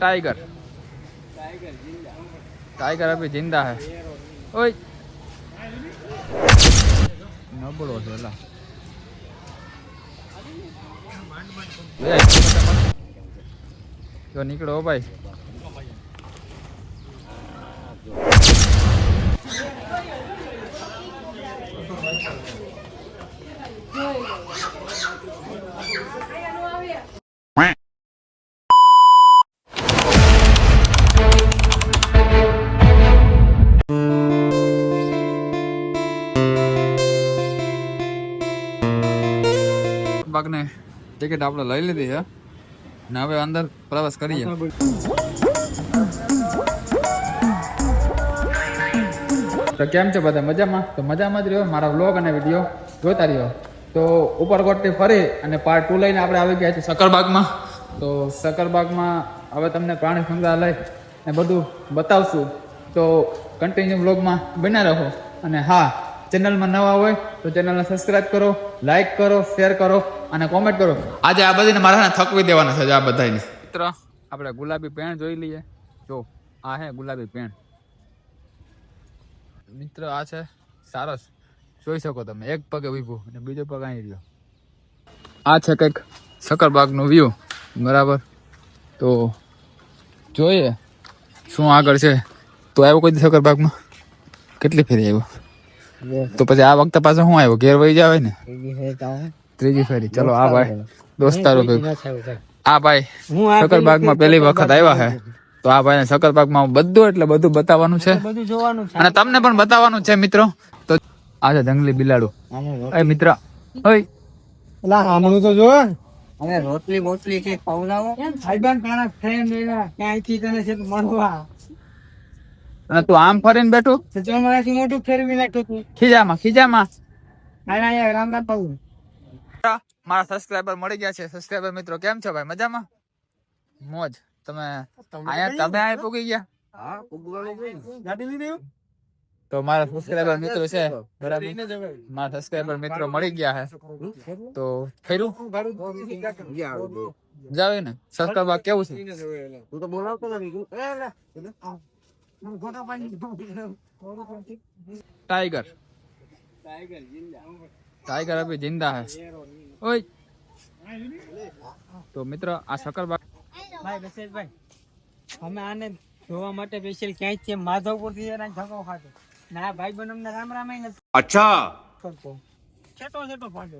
Tiger tiger अभी जिंदा है ओए નબળો છે એલા એ, જો નીકળો હો ભાઈ બાગને ટિકિટ આપણે લઈ લીધી છે. ને હવે અંદર પ્રવાસ કરીએ. તો કેમ છે બધા? મજામાં? તો મજામાં જ રહ્યો મારા વ્લોગ અને વીડિયો જોતા રહ્યો. તો ઉપરકોટથી ફરી અને પાર્ટ ટુ લઈને આપણે આવી ગયા છીએ સકરબાગમાં. તો સકરબાગમાં હવે તમને પ્રાણી સંગ્રહાલય ને બધું બતાવશું. તો કન્ટિન્યુ વ્લોગમાં બન્યા રહો. અને હા ચેનલમાં નવા હોય તો ચેનલને સબસ્ક્રાઇબ કરો લાઈક કરો શેર કરો અને કોમેન્ટ કરો. આજે આ બધાને મારા થકવી દેવાના છે આ બધાને મિત્ર, આપણે ગુલાબી પેણ જોઈ લઈએ. જો, આ હે ગુલાબી પેણ. મિત્ર, આ છે સારસ. જોઈ શકો તમે, એક પગે ઊભું અને બીજો પગ અહીં રહ્યો. આ છે કંઈક સકરબાગનું વ્યૂ બરાબર? તો જોઈએ શું આગળ છે. તો આવ્યો કોઈ દી સકરબાગમાં કેટલી ફેરી આવ્યો? તો પછી આ વખતે પાછો શું આવ્યો? ઘેર વહી જાવે ને? ત્રીજી ફેરી ચલો આ ભાઈ દોસ્તારો આ ભાઈ સકરબાગમાં પહેલી વખત આવ્યા હે. તો આ ભાઈને સકરબાગમાં બધું એટલે બધું બતાવવાનું છે. બધું જોવાનું છે. અને તમને પણ બતાવવાનું છે મિત્રો. તો આ છે જંગલી બિલાડું. એ મિત્ર ઓય એલા હમણું તો જો. અને રોટલી બોટલી કે ખવડાવો. સાહેબાન કાના ફ્રેન્ડ એવા ક્યાંયથી તને છે મળવા. તું આમ ફરીને બેઠું? ચોમાસી જો મારાથી મોટું ફેરવી નાખ્યું તું. ખીજામાં ખીજામાં. રામ રામ પાઉં મારા સબસ્ક્રાઇબર મળી ગયા છે. સબસ્ક્રાઇબર મિત્રો કેમ છો ભાઈ? મજામાં? મોજ. તમે અહીંયા તમે અહીંયા પૂગી ગયા? ગાડી લઈને તો મારા સબસ્ક્રાઇબર મિત્રો છે. બરાબર. મારા સબસ્ક્રાઇબર મિત્રો મળી ગયા છે. તો ફેરું જાવ ને સબસ્ક્રાઇબર કેવું છે? તું તો બોલાવતો નથી. टाइगर टाइगर अभी जिंदा है ओए તો મિત્ર આ સકરબાગ ભાઈ બસેશભાઈ અમે આને જોવા માટે સ્પેશિયલ ક્યાંય છે માધવપુર થી એના ધક્કો ખાતો ના ભાઈ બન અમને રામ રામ ય નથી अच्छा કરતો છેટો છેટો ફાટે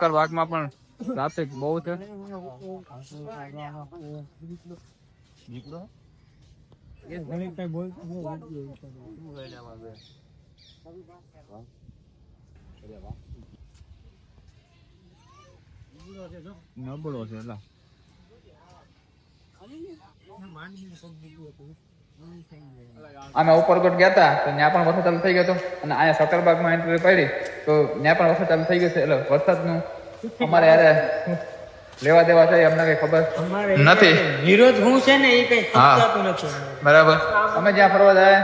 સકરબાગમાં પણ ટ્રાફિક બહુ છે. નબળો છે એલા અમે ઉપરકોટ ગયા હતા તો ત્યાં પણ વરસાદ ચાલુ થઈ ગયો હતો. અને અહીંયા સકરબાગમાં એન્ટ્રી પડી તો ત્યાં પણ વરસાદ ચાલુ થઈ ગયો છે. એટલે વરસાદનું અમારે યારે લેવા દેવા છે અમને કઈ ખબર નથી. વિરોધ હું છે ને એ કઈ સમજાતું નથી બરાબર. અમે જ્યાં ફરવા જાય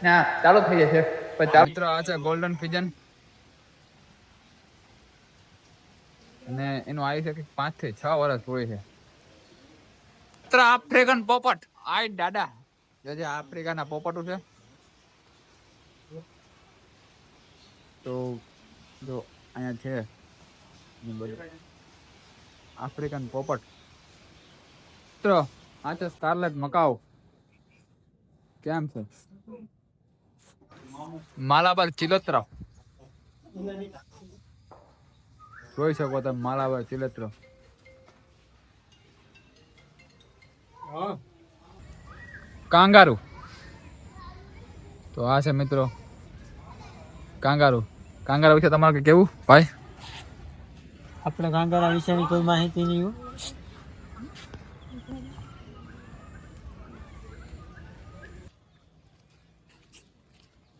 ત્યાં ચાલુ થઈ જાય છે. પછી મિત્રો આ છે ગોલ્ડન ફિજન અને એનું આયુ છે કે પાંચથી છ વર્ષ હોય છે. મિત્ર ફ્રેગન પોપટ. આઈ દાદા. જોજે આફ્રિકાના પોપટો છે. તો જો, અહીંયા છે. આફ્રિકન પોપટ. મિત્રો આ છે સ્ટારલેટ મકાઉ. કેમ છે? માલાબાર ચિલોત્રા. જોઈ શકો તમે માલાબાર ચિલોત્રા. કાંગારુ. તો આ છે મિત્રો કાંગારુ. કાંગારા વિશે તમારે કેવું ભાઈ? આપણે કાંગારા વિશેની કોઈ માહિતી નહીં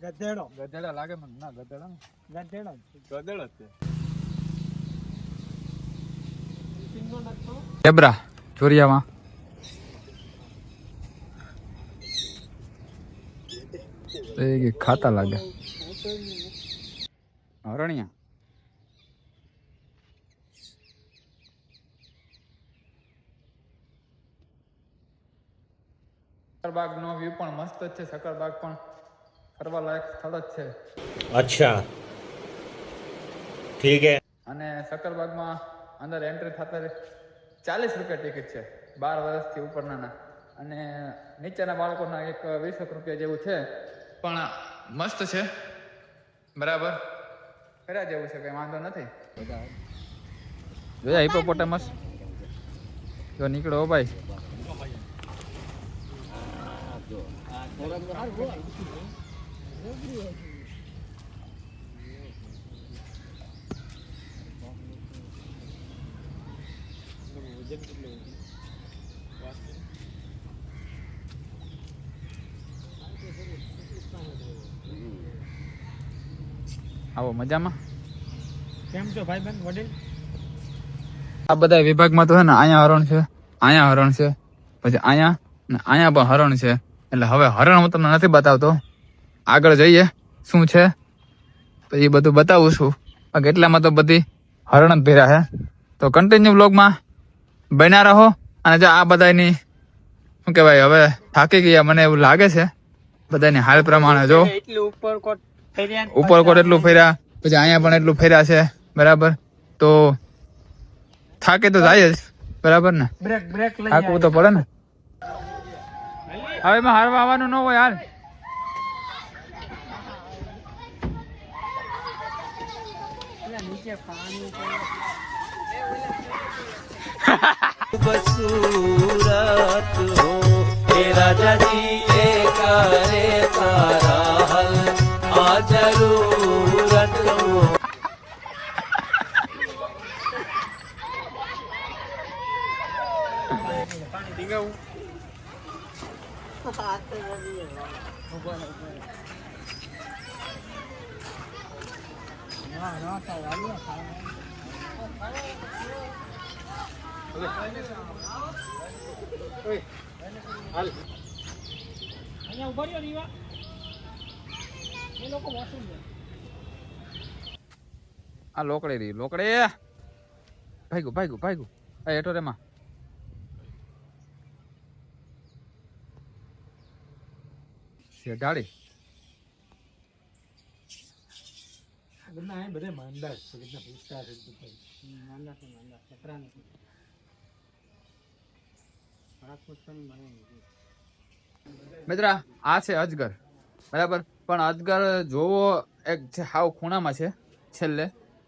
ગધેડો. ગધેડા લાગે મને. ના ગધેડા ગધેડો. ગધેડા છે. ઝેબ્રા ચોરિયામાં. ખાતા લાગે. હરણિયા. સકરબાગનો વ્યૂ પણ સ્થળ જ છે. ઠીક હે અને સકરબાગમાં અંદર એન્ટ્રી થતા ચાલીસ રૂપિયા ટિકિટ છે. બાર વર્ષથી ઉપરના અને નીચેના બાળકોના એક વીસ રૂપિયા જેવું છે. પણ મસ્ત છે. બરાબર. કર્યા જેવું છે કઈ વાંધો નથી. જોયા હિપોપોટેમસ જો નીકળો ભાઈ. આવો મજામાં? કેમ છો ભાઈબંધ વડીલ? આ બધા વિભાગમાં તો છે ને અહીંયા હરણ છે અહીંયા હરણ છે પછી અહીંયા ને અહીંયા પણ હરણ છે. એટલે હવે હરણ હું તમને નથી બતાવતો. આગળ જઈએ શું છે? તો એ બધું બતાવું છું. કેટલામાં તો બધી હરણ જ ભેરા છે તો કન્ટિન્યુ બ્લોગમાં બન્યા રહો. અને જો આ બધાની શું કહેવાય હવે થાકી ગયા મને એવું લાગે છે. બધાની હાલ પ્રમાણે જો. એટલું ઉપર ઉપર ઉપરકોટ એટલું ફેર્યા પછી અહીંયા પણ એટલું ફેર્યા છે બરાબર? તો થાકે તો જાય જ બરાબર ને? થાકવું તો પડે ને? હવે એમાં હારવા આવવાનું ન હોય હાલ. બસુરત હો એ કરે જાય આ લોકડે રહી લોકડે. રે ભાગ્યું ભાગ્યું એ હેઠો રેમાં છે ડાળી બધા માંદા છે બધા ભૂસા છે માંદા છે માંદા. ચકરા નથી ખરાબ પૂછવાની મને નથી મિત્ર આ છે અજગર. બરાબર? પણ અજગર જોવો એક છે હાવ ખૂણામાં છે છેલ્લે.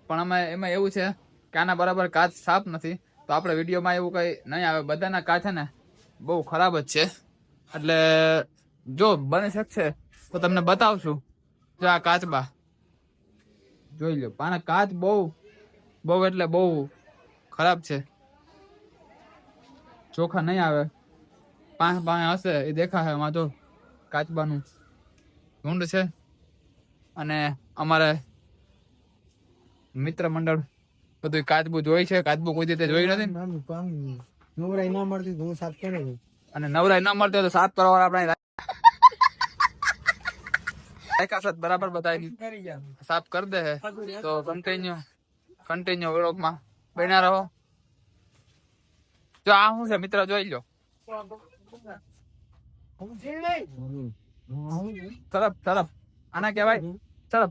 પણ આમાં એમાં એવું છે કે આના બરાબર કાચ સાફ નથી. તો આપણે વિડીયોમાં એવું કંઈ નહીં આવે. બધાના કાચ છે ને બહુ ખરાબ જ છે. એટલે જો બની શકશે તો તમને બતાવશું. જો આ કાચબા. જોઈ લો પાના કાચ બહુ બહુ એટલે બહુ ખરાબ છે. ચોખા નહીં આવે. પાંચ પાંચ હશે એ દેખાશે એમાં તો કાચબાનું. ઝુંડ છે. અને અમારે મિત્ર મંડળ બધું કાચબું જોઈ છે. કાચબું કોઈ રીતે જોઈ નથી. નવરાય નવરાઈ ના મળતી હું સાફ કરે. અને નવરાઈ ન મળતી તો સાત કરવા આપણે લાયકાત બરાબર બતાવી કરી જા સાફ કરી દે છે. તો કન્ટિન્યુ કન્ટિન્યુ વ્લોગમાં બન્યા રહો જો આ શું છે મિત્ર જોઈ લો। તરફ તરફ. આના કહેવાય ચલો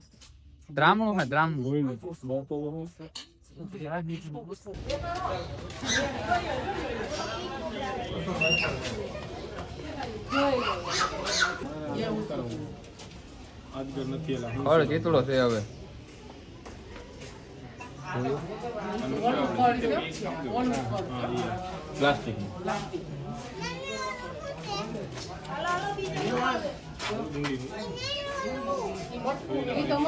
દ્રામણું હે દ્રામણું. ફળ કેટલો છે હવે? પ્લાસ્ટિક. તો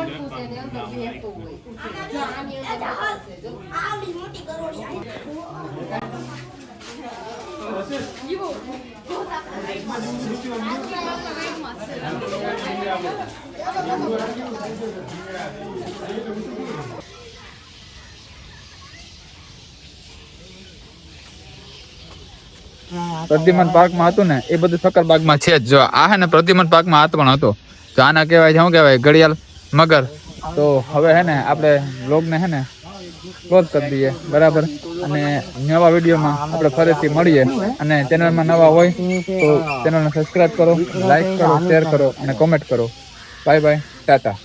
પ્રદ્યુમન પાર્કમાં હતું ને, એ બધું સક્કરબાગમાં છે જ. જો, આ હે ને પ્રદ્યુમન પાર્કમાં આ પણ હતો. તો આના કહેવાય છે, શું કહેવાય? ઘડિયાળ મગર. તો હવે હે ને, આપણે વ્લોગને હે ને ક્લોઝ કરી દઈએ. બરાબર? અને નવા વિડીયોમાં આપણે ફરીથી મળીએ. અને ચેનલમાં નવા હોય તો ચેનલને સબસ્ક્રાઇબ કરો લાઈક કરો શેર કરો અને કોમેન્ટ કરો. Bye bye Tata